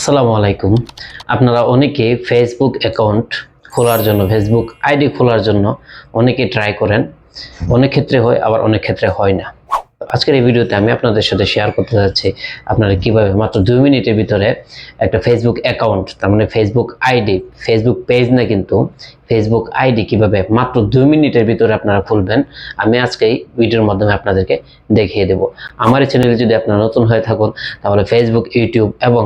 আসসালামু আলাইকুম। আপনারা অনেকে ফেসবুক অ্যাকাউন্ট খোলার জন্য ফেসবুক আইডি খোলার জন্য অনেকে ট্রাই করেন। অনেক ক্ষেত্রে হয়, আবার অনেক ক্ষেত্রে হয় না। আজকের এই ভিডিওতে আমি আপনাদের সাথে শেয়ার করতে যাচ্ছি, আপনারা কীভাবে মাত্র দুই মিনিটের ভিতরে একটা ফেসবুক অ্যাকাউন্ট তার মানে ফেসবুক আইডি ফেসবুক পেজ না কিন্তু ফেসবুক আইডি কীভাবে মাত্র দুই মিনিটের ভিতরে আপনারা খুলবেন, আমি আজকে এই ভিডিওর মাধ্যমে আপনাদেরকে দেখিয়ে দেব। আমার এই চ্যানেলে যদি আপনারা নতুন হয়ে থাকুন, তাহলে ফেসবুক ইউটিউব এবং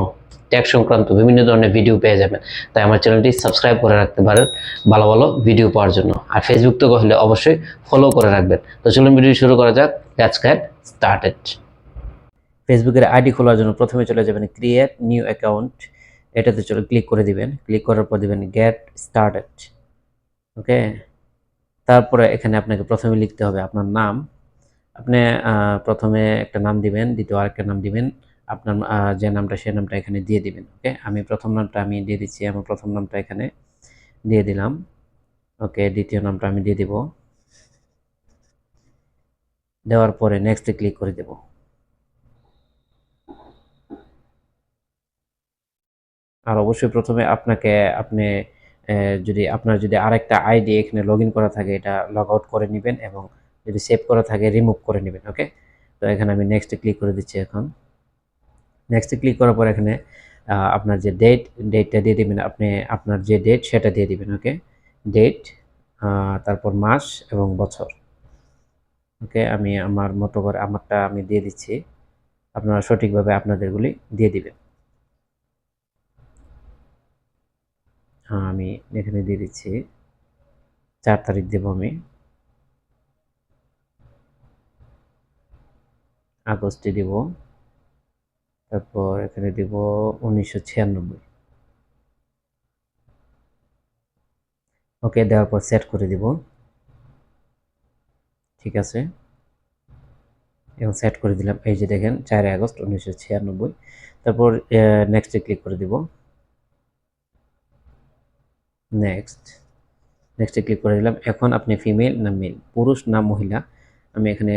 ট্যাগ সংক্রান্ত বিভিন্ন ধরনের ভিডিও পেয়ে যাবেন। তাই আমার চ্যানেলটি সাবস্ক্রাইব করে রাখতে পারেন ভালো ভালো ভিডিও পাওয়ার জন্য। আর ফেসবুক তো হলে অবশ্যই ফলো করে রাখবেন। তো চলুন ভিডিও শুরু করা যাক। লেটস গেট স্টার্টেড ফেসবুকের আইডি খোলার জন্য প্রথমে চলে যাবেন ক্রিয়েট নিউ অ্যাকাউন্ট এটাতে চলে ক্লিক করে দিবেন। ক্লিক করার পর দিবেন গেট স্টার্টেড ওকে তারপরে এখানে আপনাকে প্রথমে লিখতে হবে আপনার নাম। আপনি প্রথমে একটা নাম দিবেন, দ্বিতীয় আরেকটা নাম দিবেন। আপনার যে নামটা সেই নামটা এখানে দিয়ে দিবেন, ওকে? আমি প্রথম নামটা আমি দিয়ে দিচ্ছি, আমার প্রথম নামটা এখানে দিয়ে দিলাম, ওকে? দ্বিতীয় নামটা আমি দিয়ে দিব। দেওয়ার পরে নেক্সটে ক্লিক করে দেব। আর অবশ্যই প্রথমে আপনাকে, আপনি যদি আপনার যদি আরেকটা আইডি এখানে লগ করা থাকে, এটা লগ আউট করে নেবেন এবং যদি সেভ করা থাকে রিমুভ করে নেবেন, ওকে? তো এখানে আমি নেক্সটে ক্লিক করে দিচ্ছি এখন। নেক্সটে ক্লিক করার পর এখানে আপনার যে ডেট ডেটটা দিয়ে দিবেন, আপনি আপনার যে ডেট সেটা দিয়ে দিবেন ওকে ডেট তারপর মাস এবং বছর। ওকে আমি আমার মতো করে, আমারটা আমি দিয়ে দিচ্ছি। আপনারা সঠিকভাবে আপনাদেরগুলি দিয়ে দিবেন। আমি এখানে দিয়ে দিচ্ছি, চার তারিখ দেবো আমি। আগস্টে দিব। তারপর এখানে দিব উনিশশো ছিয়ানব্বই। ওকে, দেওয়ার পর সেট করে দিব। ঠিক আছে? এবং সেট করে দিলাম। এই যে দেখেন, চারই আগস্ট উনিশশো ছিয়ানব্বই। তারপর নেক্সটে ক্লিক করে দিব। নেক্সট নেক্সটে ক্লিক করে দিলাম। এখন আপনি ফিমেল না মেল পুরুষ না মহিলা? আমি এখানে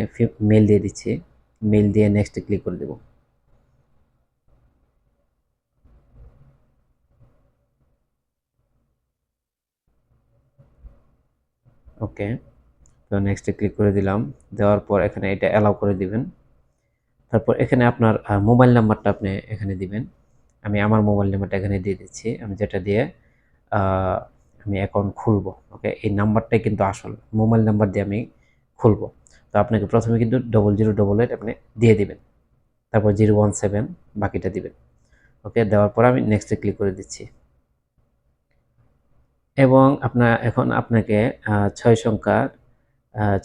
মেল দিয়ে দিচ্ছি। মেল দিয়ে নেক্সটে ক্লিক করে দেব। ওকে, তো নেক্সটে ক্লিক করে দিলাম। দেওয়ার পর এখানে এটা অ্যালাউ করে দিবেন। তারপর এখানে আপনার মোবাইল নাম্বারটা আপনি এখানে দিবেন। আমি আমার মোবাইল নাম্বারটা এখানে দিয়ে দিচ্ছি। আমি যেটা দিয়ে আমি অ্যাকাউন্ট খুলবো ওকে এই নাম্বারটাই কিন্তু আসল। মোবাইল নাম্বার দিয়ে আমি খুলবো। তো আপনাকে প্রথমে কিন্তু ডবল জিরো ডবল এইট আপনি দিয়ে দিবেন। তারপর জিরো ওয়ান সেভেন বাকিটা দিবেন ওকে দেওয়ার পর আমি নেক্সটে ক্লিক করে দিচ্ছি। এবং আপনার এখন আপনাকে ছয় সংখ্যার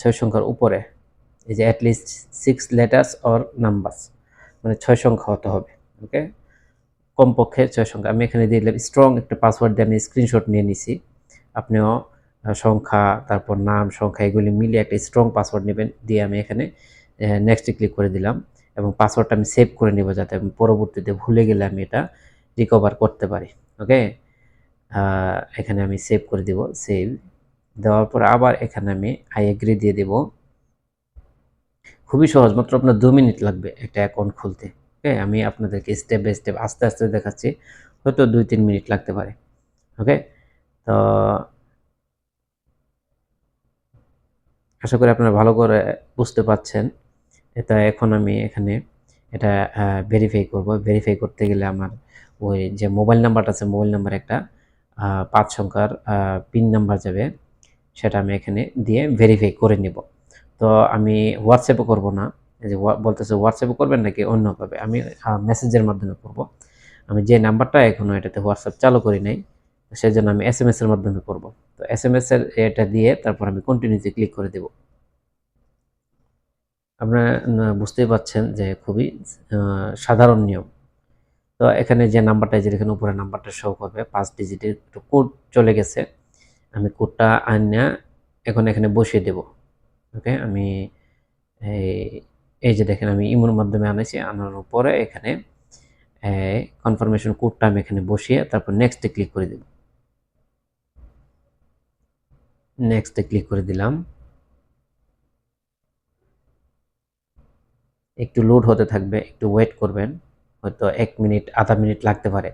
ছয় সংখ্যার উপরে, এই যে at least six letters or numbers মানে ছয় সংখ্যা হতে হবে ওকে কমপক্ষে ছয় সংখ্যা। আমি এখানে দিয়ে দিলাম স্ট্রং একটা পাসওয়ার্ড দিয়ে আমি স্ক্রিনশট নিয়ে নিছি। আপনিও সংখ্যা, তারপর নাম, সংখ্যা, এগুলি মিলিয়ে একটা স্ট্রং পাসওয়ার্ড নেবেন, দিয়ে আমি এখানে নেক্সটে ক্লিক করে দিলাম এবং পাসওয়ার্ডটা আমি সেভ করে নেব যাতে আমি পরবর্তীতে ভুলে গেলে আমি এটা রিকভার করতে পারি ওকে এখানে আমি সেভ করে দিব সেভ দেওয়ার পর আবার এখানে আমি আই এগ্রি দিয়ে দেব। খুবই সহজ, মাত্র আপনার দু মিনিট লাগবে একটা অ্যাকাউন্ট খুলতে ওকে আমি আপনাদেরকে স্টেপ বাই স্টেপ আস্তে আস্তে দেখাচ্ছি, হয়তো দুই তিন মিনিট লাগতে পারে ওকে তো আশা করি আপনারা ভালো করে বুঝতে পাচ্ছেন এটা এখন আমি এখানে এটা ভেরিফাই করব। ভেরিফাই করতে গেলে আমার ওই যে মোবাইল নাম্বারটা আছে মোবাইল নাম্বার একটা পাঁচ সংখ্যার পিন নাম্বার যাবে, সেটা আমি এখানে দিয়ে ভেরিফাই করে নিব। তো আমি হোয়াটসঅ্যাপে করব না যে বলতেছে হোয়াটসঅ্যাপে করবেন নাকি অন্যভাবে আমি মেসেজের মাধ্যমে করব। আমি যে নাম্বারটা এখনও এটাতে হোয়াটসঅ্যাপ চালু করি নাই, সেজন্য আমি এস এম এস এর মাধ্যমে করব। তো এস এম এস এর এটা দিয়ে তারপর আমি কন্টিনিউতে ক্লিক করে দেব। আপনারা বুঝতেই পাচ্ছেন যে খুবই সাধারণ নিয়ম। তো এখানে যে নাম্বারটা যে এখানে উপরে নাম্বারটা শো করবে। পাঁচ ডিজিটের একটু কোড চলে গেছে। আমি কোডটা আনিয়া এখন এখানে বসিয়ে দেব। ওকে, আমি এই- এই যে দেখেন, আমি ইমোর মাধ্যমে আনেছি আনার পরে এখানে কনফার্মেশন কোডটা আমি এখানে বসিয়ে তারপর নেক্সটে ক্লিক করে দেব। নেক্সটে ক্লিক করে দিলাম। একটু লোড হতে থাকবে, একটু ওয়েট করবেন। হয়তো এক মিনিট, আধা মিনিট লাগতে পারে।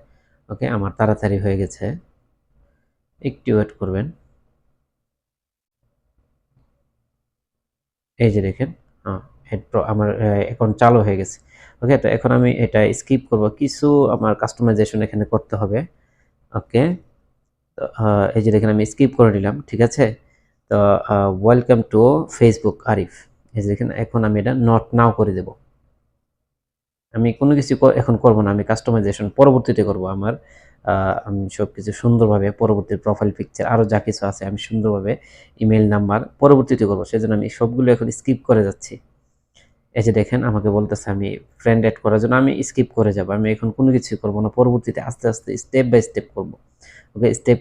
ওকে, আমার তাড়াতাড়ি হয়ে গেছে। একটু ওয়েট করবেন। এই যে দেখেন আমার এখন চালু হয়ে গেছে। ওকে, তো এখন আমি এটা স্কিপ করব। কিছু আমার কাস্টমাইজেশন এখানে করতে হবে। ওকে, তো এই যে দেখেন, আমি স্কিপ করে নিলাম, ঠিক আছে? তো ওয়েলকাম টু ফেসবুক আরিফ। এই যে দেখেন, এখন আমি এটা নট নাও করে দেব। আমি কোনো কিছু এখন করব না, আমি কাস্টমাইজেশন পরবর্তীতে করব। আমার আমি সব কিছু সুন্দরভাবে পরবর্তী প্রোফাইল পিকচার আরও যা কিছু আছে আমি সুন্দরভাবে ইমেল নাম্বার পরবর্তীতে করব। সেজন্য আমি সবগুলো এখন স্কিপ করে যাচ্ছি। এই যে দেখেন, আমাকে বলতেছে আমি ফ্রেন্ড অ্যাড করার জন্য আমি স্কিপ করে যাব। আমি এখন কোনো কিছু করব না, পরবর্তীতে আস্তে আস্তে স্টেপ বাই স্টেপ করব। ওকে স্টেপ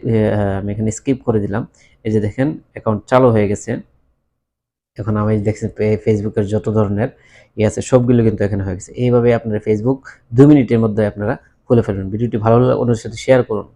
আমি এখানে স্কিপ করে দিলাম। এই যে দেখেন অ্যাকাউন্ট চালু হয়ে গেছে। এখন আমি দেখছি ফেসবুকের যত ধরনের ইয়ে আছে, সবগুলো কিন্তু এখানে হয়ে গেছে। এইভাবে আপনারা ফেসবুক দু মিনিটের মধ্যে আপনারা খুলে ফেলবেন ভিডিওটি ভালো লাগলে অন্যের সাথে শেয়ার করুন।